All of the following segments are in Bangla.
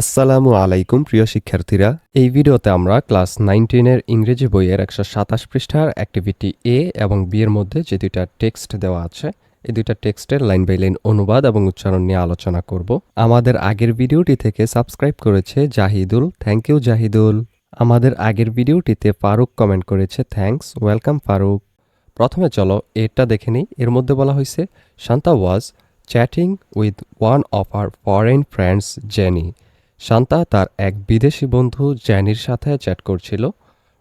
আসসালামু আলাইকুম, প্রিয় শিক্ষার্থীরা। এই ভিডিওতে আমরা ক্লাস নাইনটিনের ইংরেজি বইয়ের একশো সাতাশ পৃষ্ঠার অ্যাক্টিভিটি এ এবং বি এর মধ্যে যে দুইটা টেক্সট দেওয়া আছে, এই দুইটা টেক্সটের লাইন বাই লাইন অনুবাদ এবং উচ্চারণ নিয়ে আলোচনা করব। আমাদের আগের ভিডিওটি থেকে সাবস্ক্রাইব করেছে জাহিদুল। Thank you Zahidul. আমাদের আগের ভিডিওটিতে ফারুক কমেন্ট করেছে থ্যাঙ্কস ওয়েলকাম ফারুক। প্রথমে চলো এটা দেখে নিই। এর মধ্যে বলা হয়েছে, Shanta was chatting with one of our foreign friends Jenny Shanta তার এক বিদেশি বন্ধু জ্যানির সাথে চ্যাট করছিল।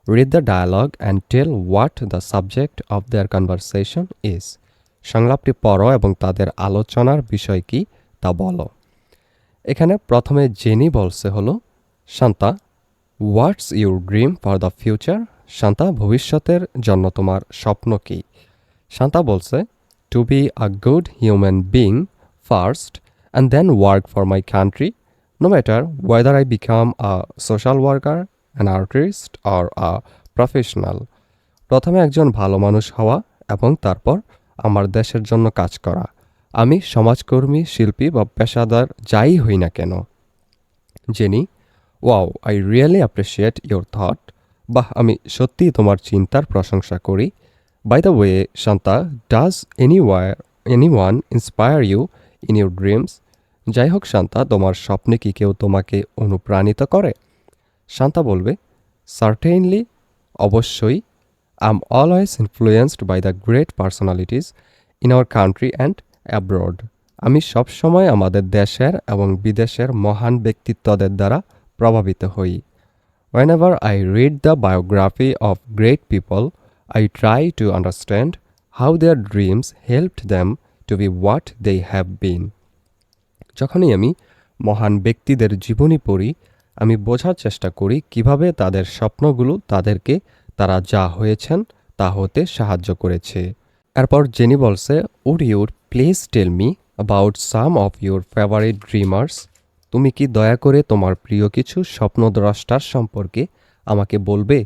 Read the dialogue and tell what the subject of their conversation is সংলাপটি পড়ো এবং তাদের আলোচনার বিষয় কি তা বলো। এখানে প্রথমে জেনি বলছে হলো, Shanta what's your dream for the future Shanta, ভবিষ্যতের জন্য তোমার স্বপ্ন কী? শান্তা বলছে to be a good human being first and then work for my country no matter whether I become a social worker, an artist, or a professional. প্রথমে একজন ভালো মানুষ হওয়া এবং তারপর আমার দেশের জন্য কাজ করা। আমি সমাজকর্মী শিল্পী বা পেশাদার যাই হই না কেন। Jenny wow I really appreciate your thought বাহ আমি সত্যিই তোমার চিন্তার প্রশংসা করি। By the way Shanta does any war any one inspire you in your dreams যাই হোক শান্তা, তোমার স্বপ্নে কি কেউ তোমাকে অনুপ্রাণিত করে? শান্তা বলবে সার্টেইনলি অবশ্যই। I'm always influenced by the great personalities in our country and abroad আমি সবসময় আমাদের দেশের এবং বিদেশের মহান ব্যক্তিত্বদের দ্বারা প্রভাবিত হই। Whenever I read the biography of great people I try to understand how their dreams helped them to be what they have been যখনই আমি মহান ব্যক্তিদের জীবনী পড়ি, আমি বোঝার চেষ্টা করি কীভাবে তাদের স্বপ্নগুলো তাদেরকে তারা যা হয়েছেন তা হতে সাহায্য করেছে। এরপর জেনি বলছে would your please tell me about some of your favourite dreamers তুমি কি দয়া করে তোমার প্রিয় কিছু স্বপ্নদ্রষ্টার সম্পর্কে আমাকে বলবে?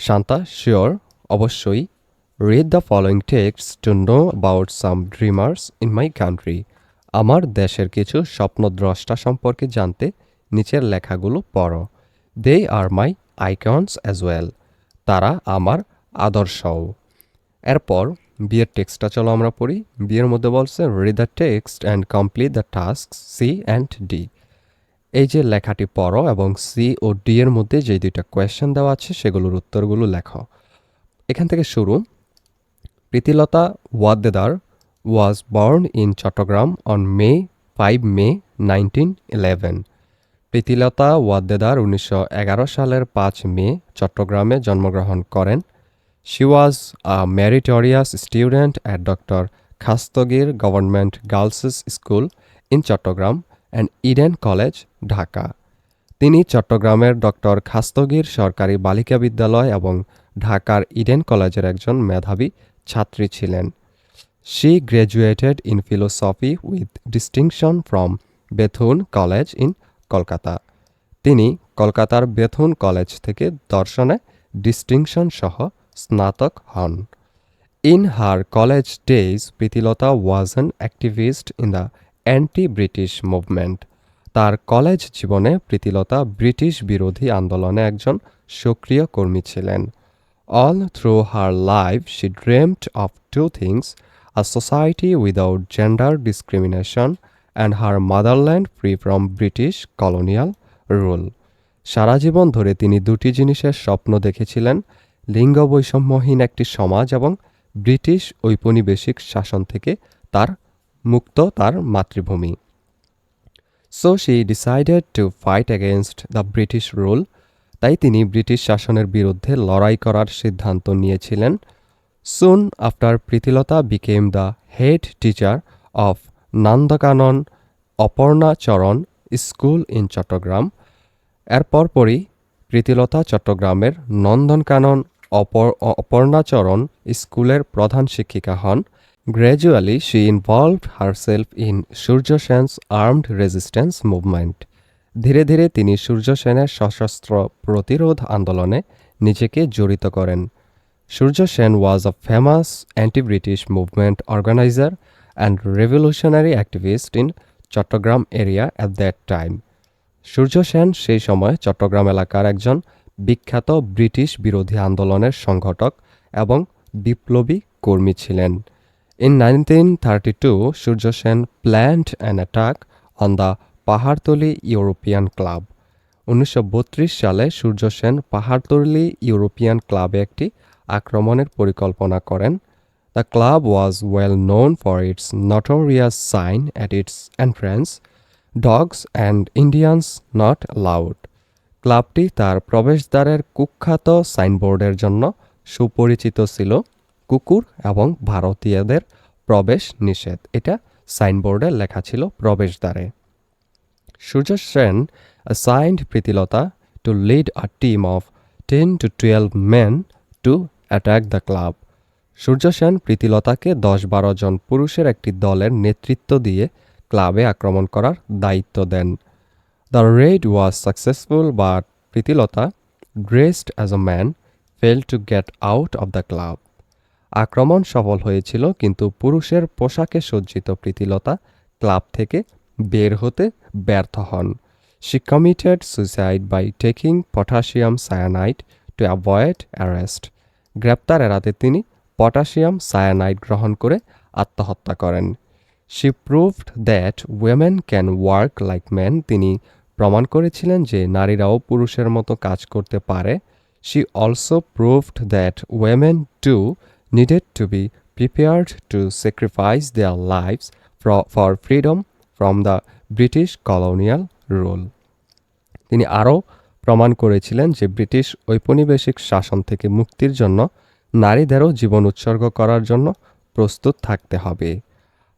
শান্তা শিওর অবশ্যই। Read the following text to know about some dreamers in my country আমার দেশের কিছু স্বপ্নদ্রষ্টা সম্পর্কে জানতে নিচের লেখাগুলো পড়ো। They are my icons as well তারা আমার আদর্শও। এরপর বিয়ের টেক্সটটা চলো আমরা পড়ি। বিয়ের মধ্যে বলছে read the text and complete the task C and D এই যে লেখাটি পড়ো এবং সি ও ডি এর মধ্যে যে দুইটা কোয়েশ্চেন দেওয়া আছে, সেগুলোর উত্তরগুলো লেখো। এখান থেকে শুরু। Pritilata Waddedar was born in Chattogram on May 5 May 1911. Pritilata Waddedar উনিশশো এগারো সালের পাঁচ মে চট্টগ্রামে জন্মগ্রহণ করেন। She was a meritorious student at doctor Khastagir government girls school in Chattogram and Eden college Dhaka তিনি চট্টগ্রামের ডক্টর খাস্তগির সরকারি বালিকা বিদ্যালয় এবং ঢাকার ইডেন কলেজের একজন মেধাবী ছাত্রী ছিলেন। She graduated in philosophy with distinction from Bethune College in Kolkata তিনি কলকাতার বেথুন কলেজ থেকে দর্শনে ডিস্টিংশন সহ স্নাতক হন। In her college days Pritilata was an activist in the anti British movement তার কলেজ জীবনে প্রীতিলতা ব্রিটিশ বিরোধী আন্দোলনে একজন সক্রিয় কর্মী ছিলেন। All through her life she dreamed of two things a society without gender discrimination and her motherland free from British colonial rule. সারা জীবন ধরে তিনি দুটি জিনিসের স্বপ্ন দেখেছিলেন, লিঙ্গ বৈষম্যহীন একটি সমাজ এবং ব্রিটিশ ঔপনিবেশিক শাসন থেকে তার মুক্ত, তার মাতৃভূমি so she decided to fight against the British rule তাই তিনি ব্রিটিশ শাসনের বিরুদ্ধে লড়াই করার সিদ্ধান্ত নিয়েছিলেন Soon after Pritilata became the head teacher of Nandakanon Aparna চরণ স্কুল ইন চট্টগ্রাম এরপর পরই প্রীতিলতা চট্টগ্রামের নন্দনকানন অপর অপর্ণাচরণ স্কুলের প্রধান শিক্ষিকা হন। Gradually she involved herself in Surya Sen's armed resistance movement ধীরে ধীরে তিনি সূর্য সেনের সশস্ত্র প্রতিরোধ আন্দোলনে নিজেকে জড়িত করেন। Surja Sen was a famous anti British movement organizer and revolutionary activist in Chittagong area at that time. সূর্য সেন সেই সময় চট্টগ্রাম এলাকার একজন বিখ্যাত ব্রিটিশ বিরোধী আন্দোলনের সংগঠক এবং বিপ্লবী কর্মী ছিলেন in nineteen thirty two Surya Sen planned an attack on the Pahartali European club উনিশশো বত্রিশ সালে সূর্য সেন পাহাড়তলি ইউরোপিয়ান ক্লাবে একটি আক্রমণের পরিকল্পনা করেন। The club was well known for its notorious sign at its entrance dogs and Indians not allowed ক্লাবটি তার প্রবেশদ্বারের কুখ্যাত সাইনবোর্ডের জন্য সুপরিচিত ছিল। কুকুর এবং ভারতীয়দের প্রবেশ নিষেধ, এটা সাইনবোর্ডে লেখা ছিল প্রবেশদ্বারে। Surya Sen assigned Pritilata to lead a team of 10 to 12 men to attack the club Surya Sen প্রীতিলতাকে দশ বারো জন পুরুষের একটি দলের নেতৃত্ব দিয়ে ক্লাবে আক্রমণ করার দায়িত্ব দেন। The raid was successful but Pritilata dressed as a man fail to get out of the club আক্রমণ সফল হয়েছিল, কিন্তু পুরুষের পোশাকে সজ্জিত প্রীতিলতা ক্লাব থেকে বের হতে ব্যর্থ হন। She committed suicide by taking potassium cyanide to avoid arrest. গ্রেপ্তার এড়াতে তিনি পটাশিয়াম সায়ানাইড গ্রহণ করে আত্মহত্যা করেন। She proved that women can work like man তিনি প্রমাণ করেছিলেন যে নারীরাও পুরুষের মতো কাজ করতে পারে। She also proved that women too needed to be prepared to sacrifice their lives for freedom from the British colonial rule তিনি আরও প্রমাণ করেছিলেন যে ব্রিটিশ ঔপনিবেশিক শাসন থেকে মুক্তির জন্য নারীদেরও জীবন উৎসর্গ করার জন্য প্রস্তুত থাকতে হবে।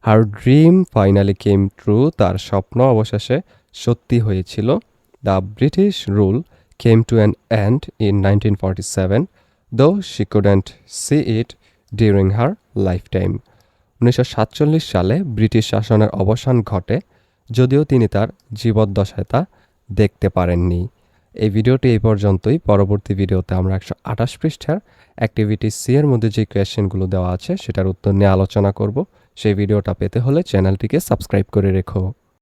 Her dream finally came true তার স্বপ্ন অবশেষে সত্যি হয়েছিল। The British rule came to an end in nineteen forty seven though she couldn't see it during her lifetime উনিশশো সাতচল্লিশ সালে ব্রিটিশ শাসনের অবসান ঘটে, যদিও তিনি তার জীবদ্দশায় তা দেখতে পারেননি। এই ভিডিওটি এই পর্যন্তই। পরবর্তী ভিডিওতে আমরা একশো আঠাশ পৃষ্ঠার অ্যাক্টিভিটি সি এর মধ্যে যে কোয়েশ্চেনগুলো দেওয়া আছে, সেটার উত্তর নিয়ে আলোচনা করব। সেই ভিডিওটা পেতে হলে চ্যানেলটিকে সাবস্ক্রাইব করে রেখো।